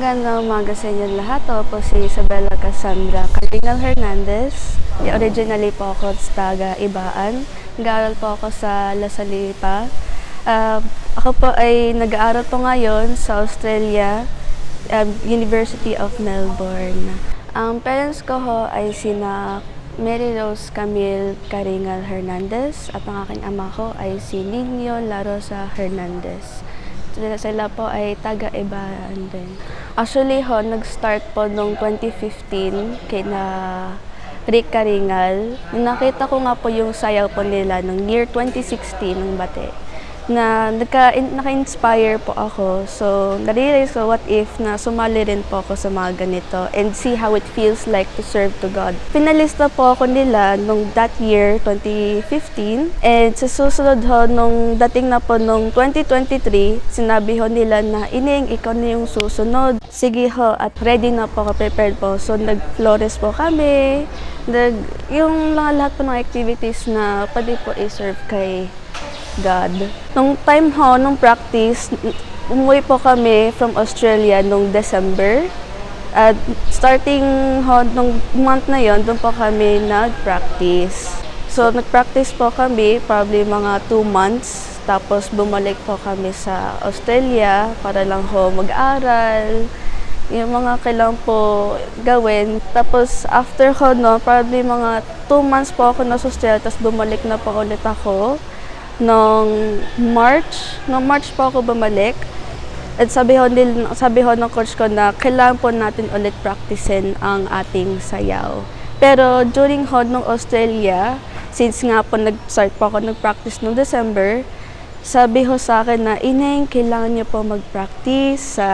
Magandang umaga sa inyo lahat. Ako po si Isabella Cassandra Cardinal Hernandez. Originally po ako sa taga Ibaan. Nag-aaral po ako sa La Salipa. Ah, ako po ay nag-aaral po ngayon sa Australia, um, University of Melbourne. Ang parents ko ho ay sina Mary Rose Camille Caringal Hernandez at ang aking ama ko ay si Nino La Rosa Hernandez. Sila, po ay taga-ibaan din. Actually ho, nag-start po noong 2015 kay na Rick Caringal. Nung nakita ko nga po yung sayaw po nila noong year 2016 ng Bate na nagka, in, naka-inspire po ako. So, narealize ko what if na sumali rin po ako sa mga ganito and see how it feels like to serve to God. Finalista po ako nila nung that year, 2015. And sa susunod ho, nung dating na po nung 2023, sinabi ho nila na, Ining, ikaw na yung susunod. Sige ho, at ready na po ako, prepared po. So, nag-flores po kami. Nag, yung mga lahat po ng activities na pwede po i-serve kay God. Nung time ho, nung practice, umuwi po kami from Australia nung December. At starting ho, nung month na yon, doon po kami nag-practice. So, nag-practice po kami, probably mga two months. Tapos, bumalik po kami sa Australia para lang ho mag-aral. Yung mga kailangan po gawin. Tapos, after ko, no, probably mga two months po ako nasa Australia. Tapos, bumalik na po ulit ako noong March. Noong March po ako bumalik. At sabi ho, nil, sabi ho ng coach ko na kailangan po natin ulit practicein ang ating sayaw. Pero during ho ng Australia, since nga po nag-start po ako nag-practice noong December, sabi ho sa akin na, Ineng, kailangan niyo po mag-practice sa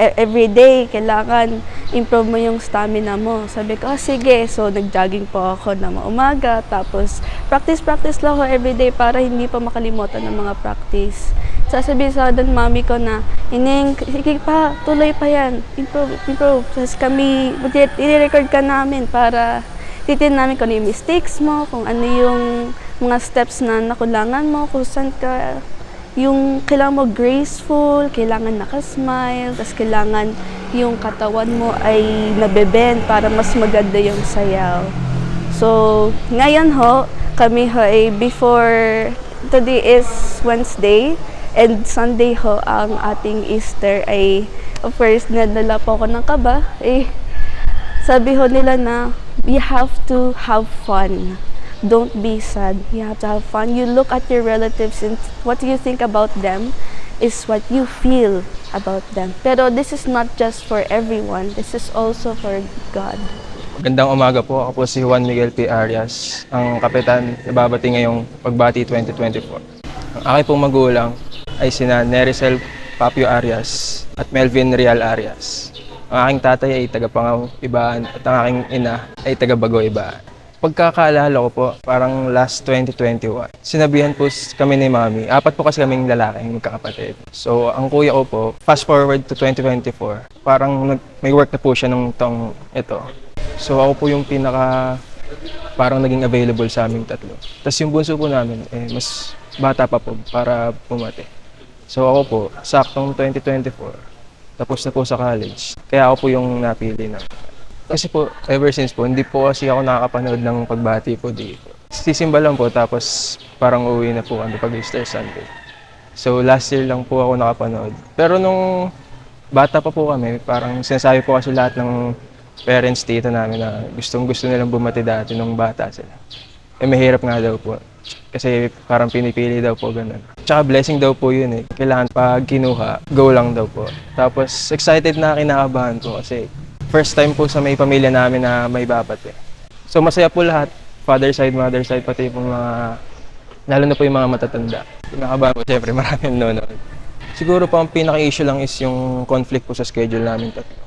e- every day, kailangan improve mo yung stamina mo. Sabi ko, ah, sige. So, nag-jogging po ako na umaga. Tapos, practice-practice lang ako every day para hindi pa makalimutan ng mga practice. Sasabihin sa doon mami ko na, Ining, sige pa, tuloy pa yan. Improve, improve. Tapos kami, i-record ka namin para titin namin kung ano yung mistakes mo, kung ano yung mga steps na nakulangan mo, kung saan ka yung kailangan mo graceful, kailangan nakasmile, tapos kailangan yung katawan mo ay nabebend para mas maganda yung sayaw. So, ngayon ho, kami ho ay before, today is Wednesday, and Sunday ho ang ating Easter ay, of course, nadala po ako ng kaba, eh, sabi ho nila na, you have to have fun don't be sad. You have to have fun. You look at your relatives and what you think about them is what you feel about them. Pero this is not just for everyone. This is also for God. Magandang umaga po. Ako po si Juan Miguel P. Arias, ang kapitan na babati ngayong Pagbati 2024. Ang aking pong magulang ay sina Nericel Papio Arias at Melvin Real Arias. Ang aking tatay ay taga Pangaw Ibaan at ang aking ina ay taga Bago Ibaan. Pagkakaalala ko po, parang last 2021, sinabihan po kami ni Mami, apat po kasi kaming lalaking magkakapatid. So, ang kuya ko po, fast forward to 2024, parang may work na po siya nung taong ito. So, ako po yung pinaka parang naging available sa aming tatlo. Tapos yung bunso po namin, eh, mas bata pa po para pumati. So, ako po, saktong 2024, tapos na po sa college. Kaya ako po yung napili na. Kasi po, ever since po, hindi po kasi ako nakakapanood ng pagbati po dito. Sisimba lang po, tapos parang uwi na po kami pag Easter Sunday. So last year lang po ako nakapanood. Pero nung bata pa po kami, parang sinasabi po kasi lahat ng parents dito namin na gustong gusto nilang bumati dati nung bata sila. Eh mahirap nga daw po. Kasi parang pinipili daw po ganun. Tsaka blessing daw po yun eh. Kailangan pag kinuha, go lang daw po. Tapos excited na kinakabahan po kasi first time po sa may pamilya namin na may babat eh. So masaya po lahat. Father side, mother side, pati po mga, lalo na po yung mga matatanda. Kinakabahan po siyempre maraming nanonood. Siguro po ang pinaka-issue lang is yung conflict po sa schedule namin tatlo.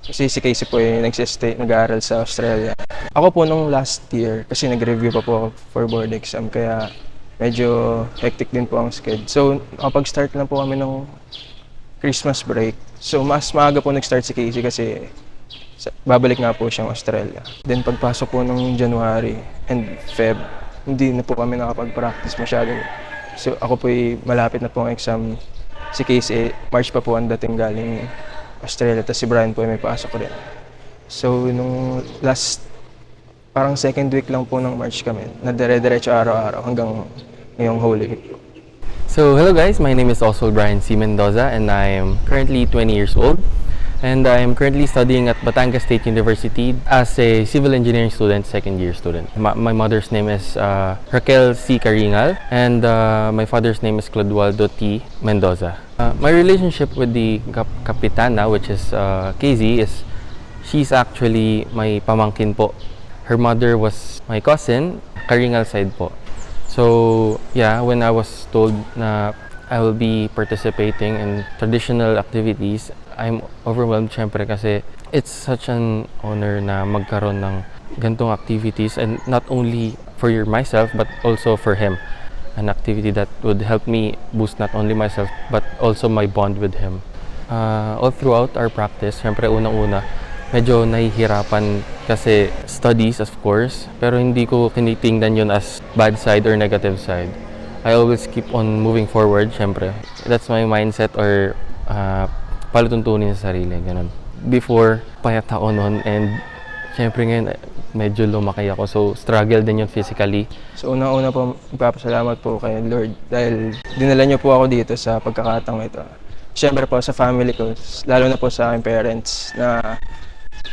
Kasi si Casey po eh, nagsistay, nag-aaral sa Australia. Ako po nung last year, kasi nag-review pa po ako for board exam, kaya medyo hectic din po ang schedule. So, nakapag-start lang po kami ng Christmas break. So, mas maaga po nag-start si Casey kasi babalik nga po siyang Australia. Then, pagpasok po nung January and Feb, hindi na po kami nakapag-practice masyado. So, ako po malapit na po ang exam. Si Casey, March pa po ang dating galing Australia. Tapos si Brian po ay may pasok rin. So, nung last, parang second week lang po ng March kami, na dire-diretso araw-araw hanggang ngayong Holy Week. So, hello guys, my name is also Brian C. Mendoza and I am currently 20 years old and I am currently studying at Batangas State University as a civil engineering student, second year student. My, my mother's name is uh, Raquel C. Caringal and uh, my father's name is Clodoaldo T. Mendoza. Uh, my relationship with the kap- Kapitana, which is uh, KZ, is she's actually my pamangkin po. Her mother was my cousin, Karingal side po. So, yeah, when I was told na I will be participating in traditional activities, I'm overwhelmed syempre kasi it's such an honor na magkaroon ng gantong activities and not only for your myself but also for him. An activity that would help me boost not only myself but also my bond with him. Uh, all throughout our practice, syempre unang-una, medyo nahihirapan kasi studies of course, pero hindi ko tinitingnan yun as bad side or negative side. I always keep on moving forward, syempre. That's my mindset or uh, palutuntunin sa sarili, ganun. Before, payat ako noon and syempre ngayon medyo lumaki ako. So, struggle din yun physically. So, una-una po, magpapasalamat po kay Lord dahil dinala niyo po ako dito sa pagkakataong ito. Siyempre po sa family ko, lalo na po sa aking parents na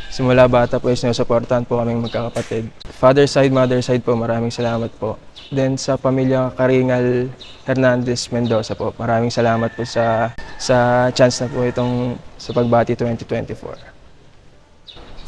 simula bata po is sinusuportahan po kaming magkakapatid. Father side, mother side po, maraming salamat po. Then sa pamilya Karingal Hernandez Mendoza po, maraming salamat po sa sa chance na po itong sa pagbati 2024.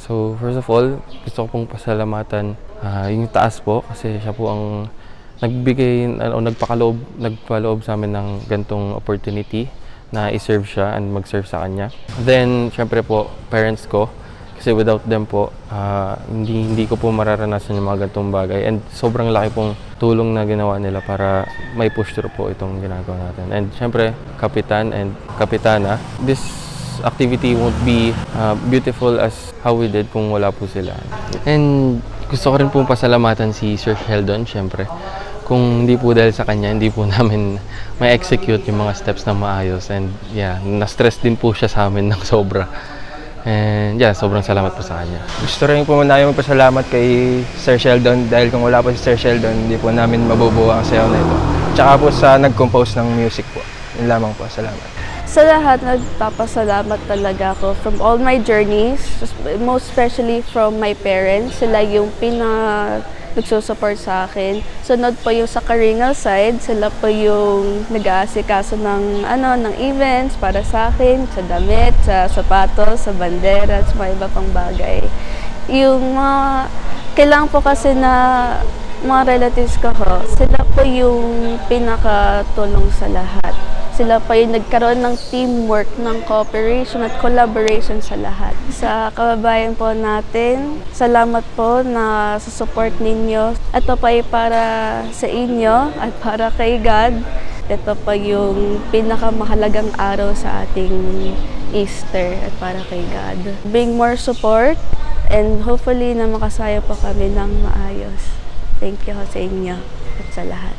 So, first of all, gusto ko pong pasalamatan ah, yung taas po kasi siya po ang nagbigay o nagpakaloob, nagpaloob sa amin ng gantong opportunity na i-serve siya and mag-serve sa kanya. Then, syempre po, parents ko kasi without them po, ah, hindi, hindi ko po mararanasan yung mga gantong bagay. And sobrang laki pong tulong na ginawa nila para may push through po itong ginagawa natin. And syempre, kapitan and kapitana, this activity won't be uh, beautiful as how we did kung wala po sila. And gusto ko rin pong pasalamatan si Sir Sheldon, syempre. Kung hindi po dahil sa kanya, hindi po namin may execute yung mga steps na maayos. And yeah, na-stress din po siya sa amin ng sobra. And yeah, sobrang salamat po sa kanya. Gusto rin po muna yung magpasalamat kay Sir Sheldon dahil kung wala po si Sir Sheldon, hindi po namin mabubuo ang sayaw na ito. Tsaka po sa nag-compose ng music po. Yun lamang po, salamat. Sa lahat, nagpapasalamat talaga ako from all my journeys, most especially from my parents. Sila yung pina nagsusupport sa akin. Sunod po yung sa Karingal side, sila po yung nag-aasikaso ng, ano, ng events para sa akin, sa damit, sa sapatos, sa bandera, sa mga iba pang bagay. Yung mga, kailangan po kasi na mga relatives ko ho, sila po yung pinakatulong sa lahat sila pa yung nagkaroon ng teamwork, ng cooperation at collaboration sa lahat. Sa kababayan po natin, salamat po na sa support ninyo. Ito pa ay para sa inyo at para kay God. Ito pa yung pinakamahalagang araw sa ating Easter at para kay God. Bring more support and hopefully na makasaya po kami ng maayos. Thank you sa inyo at sa lahat.